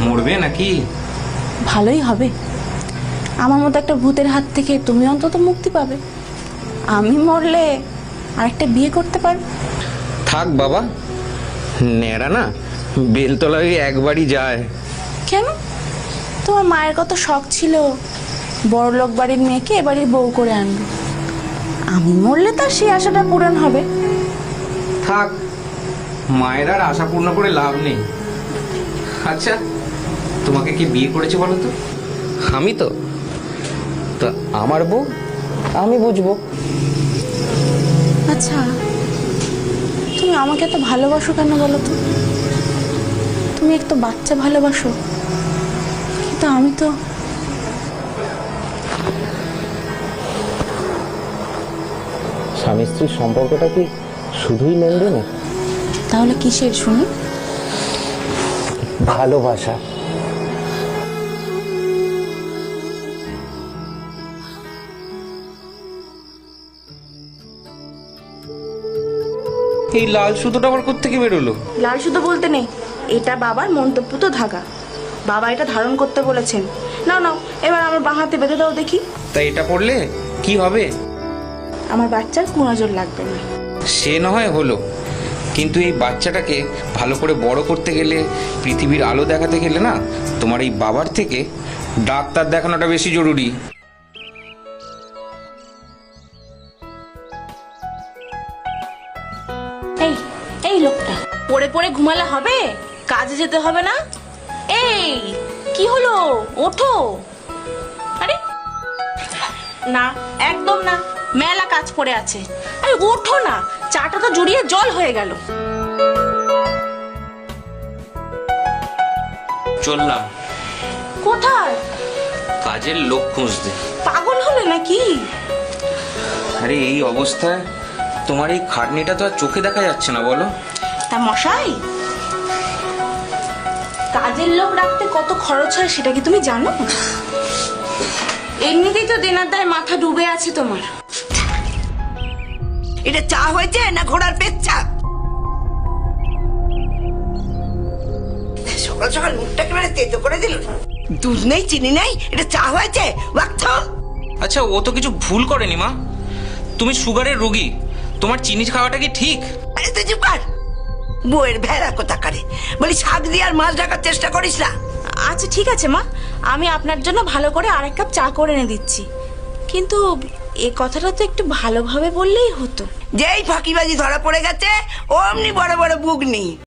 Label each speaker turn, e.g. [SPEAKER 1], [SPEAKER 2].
[SPEAKER 1] মরবে নাকি?
[SPEAKER 2] ভালোই হবে। আমার মতো একটা ভূতের হাত থেকে তুমি অন্তত মুক্তি পাবে। আমি মরলে আরেকটা বিয়ে করতে পারবে।
[SPEAKER 1] থাক বাবা ন্যাড়া না বেলতলা ওই একবারই যায়।
[SPEAKER 2] কেন? তোমার মায়ের কত শখ ছিল বড়লোক বাড়ির মেয়েকে এ বউ করে আনবে। আমি মরলে তার সেই আশাটা পূরণ হবে।
[SPEAKER 1] থাক মায়ের আর আশা পূর্ণ করে লাভ নেই। আচ্ছা তোমাকে কি বিয়ে করেছে বলো তো? আমি তো? তা আমার বউ? আমি বুঝব।
[SPEAKER 2] আচ্ছা তুমি আমাকে এত ভালোবাসো কেন বলো তো? তুমি একটু বাচ্চা ভালোবাসো কিন্তু আমি তো
[SPEAKER 1] স্বামী স্ত্রীর সম্পর্কটা কি শুধুই লেনদেনে?
[SPEAKER 2] তাহলে কিসের শুনি?
[SPEAKER 1] ভালোবাসা। এই লাল সুতোটা আবার কোত্থেকে বেরোলো?
[SPEAKER 2] লাল সুতো বলতে নেই এটা বাবার মন্তব্য তো ধাগা। বাবা এটা ধারণ করতে বলেছেন। না না এবার আমার বাঁ হাতে বেঁধে দাও দেখি।
[SPEAKER 1] তা এটা পড়লে কি হবে?
[SPEAKER 2] আমার বাচ্চার কুনজর লাগবে না।
[SPEAKER 1] সে না হয় হলো। কিন্তু এই বাচ্চাটাকে ভালো করে বড় করতে গেলে পৃথিবীর আলো দেখাতে গেলে না তোমার এই বাবার থেকে ডাক্তার দেখানোটা বেশি জরুরি।
[SPEAKER 2] এই লোকটা। পড়ে পড়ে ঘুমালে হবে? কাজে যেতে হবে না? এই কি হলো? ওঠো। আরে না একদম না। মেলা কাজ পড়ে আছে। আরে ওঠো না। চাটা তো জড়িয়ে জল হয়ে গেল।
[SPEAKER 1] চললাম।
[SPEAKER 2] কোথায়?
[SPEAKER 1] কাজের লোক খুঁজতে।
[SPEAKER 2] পাগল হলে নাকি?
[SPEAKER 1] আরে এই অবস্থায় তোমার এই খাটনিটা তো আর চোখে দেখা যাচ্ছে না বলো।
[SPEAKER 2] তা মশাই কাজের লোক রাখতে কত খরচ হয় সেটা কি তুমি জানো? এমনিতেই তো দেনার দায় মাথা ডুবে আছে তোমার।
[SPEAKER 3] এটা চা হয়েছে না ঘোড়ার পেচ্চা সকাল সকাল মুখটা একেবারে তেতো করে দিল। দুধ নেই চিনি নেই এটা চা হয়েছে?
[SPEAKER 1] আচ্ছা ও তো কিছু ভুল করেনি মা। তুমি সুগারের রোগী। তোমার চিনি খাওয়াটা কি ঠিক?
[SPEAKER 3] বউয়ের ভেড়া কোথা করে বলি শাক দিয়ে আর মাছ ঢাকার চেষ্টা করিস না?
[SPEAKER 2] আচ্ছা ঠিক আছে মা। আমি আপনার জন্য ভালো করে আরেক কাপ চা করে এনে দিচ্ছি। কিন্তু এ কথাটা তো একটু ভালোভাবে বললেই হতো।
[SPEAKER 3] যেই ফাঁকিবাজি ধরা পড়ে গেছে অমনি বড় বড় বুগনি। নেই